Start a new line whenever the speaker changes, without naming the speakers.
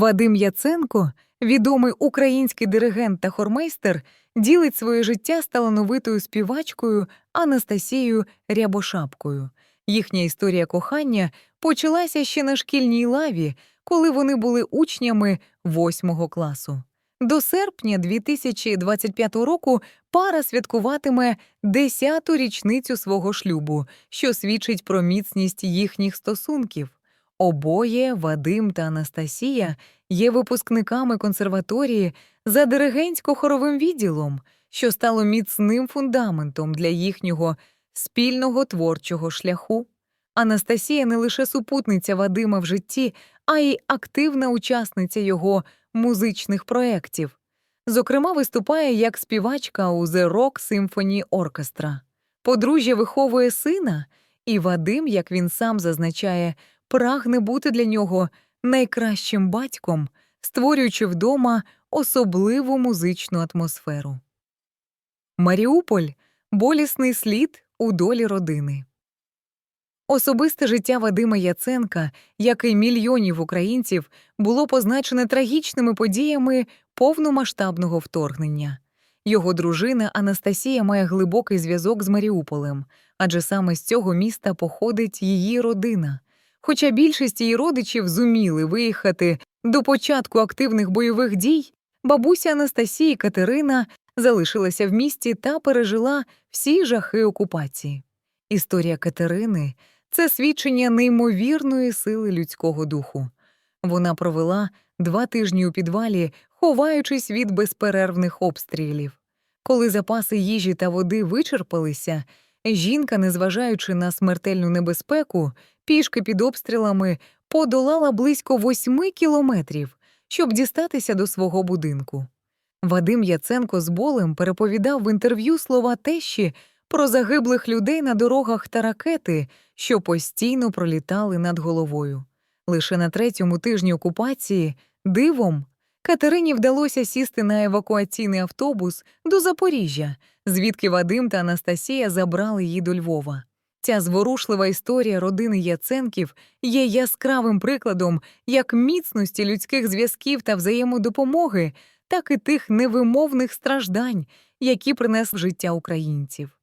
Вадим Яценко, відомий український диригент та хормейстер, ділить своє життя з талановитою співачкою Анастасією Рябошапкою. Їхня історія кохання почалася ще на шкільній лаві, коли вони були учнями восьмого класу. До серпня 2025 року пара святкуватиме 10-ту річницю свого шлюбу, що свідчить про міцність їхніх стосунків. Обоє Вадим та Анастасія є випускниками консерваторії за диригентсько-хоровим відділом, що стало міцним фундаментом для їхнього спільного творчого шляху. Анастасія не лише супутниця Вадима в житті, а й активна учасниця його музичних проєктів. Зокрема, виступає як співачка у The Rock Symphony Orchestra. Подружжя виховує сина, і Вадим, як він сам зазначає, прагне бути для нього найкращим батьком, створюючи вдома особливу музичну атмосферу. Маріуполь болісний слід у долі родини. Особисте життя Вадима Яценка, як і мільйонів українців, було позначене трагічними подіями повномасштабного вторгнення. Його дружина Анастасія має глибокий зв'язок з Маріуполем, адже саме з цього міста походить її родина. Хоча більшість її родичів зуміли виїхати до початку активних бойових дій, бабуся Анастасії Катерина залишилася в місті та пережила всі жахи окупації. Історія Катерини це свідчення неймовірної сили людського духу. Вона провела два тижні у підвалі, ховаючись від безперервних обстрілів. Коли запаси їжі та води вичерпалися, жінка, незважаючи на смертельну небезпеку, пішки під обстрілами подолала близько восьми кілометрів, щоб дістатися до свого будинку. Вадим Яценко з болем переповідав в інтерв'ю слова тещі про загиблих людей на дорогах та ракети, що постійно пролітали над головою. Лише на третьому тижні окупації дивом Катерині вдалося сісти на евакуаційний автобус до Запоріжжя, звідки Вадим та Анастасія забрали її до Львова. Ця зворушлива історія родини Яценків є яскравим прикладом як міцності людських зв'язків та взаємодопомоги, так і тих невимовних страждань, які принесли життя українців.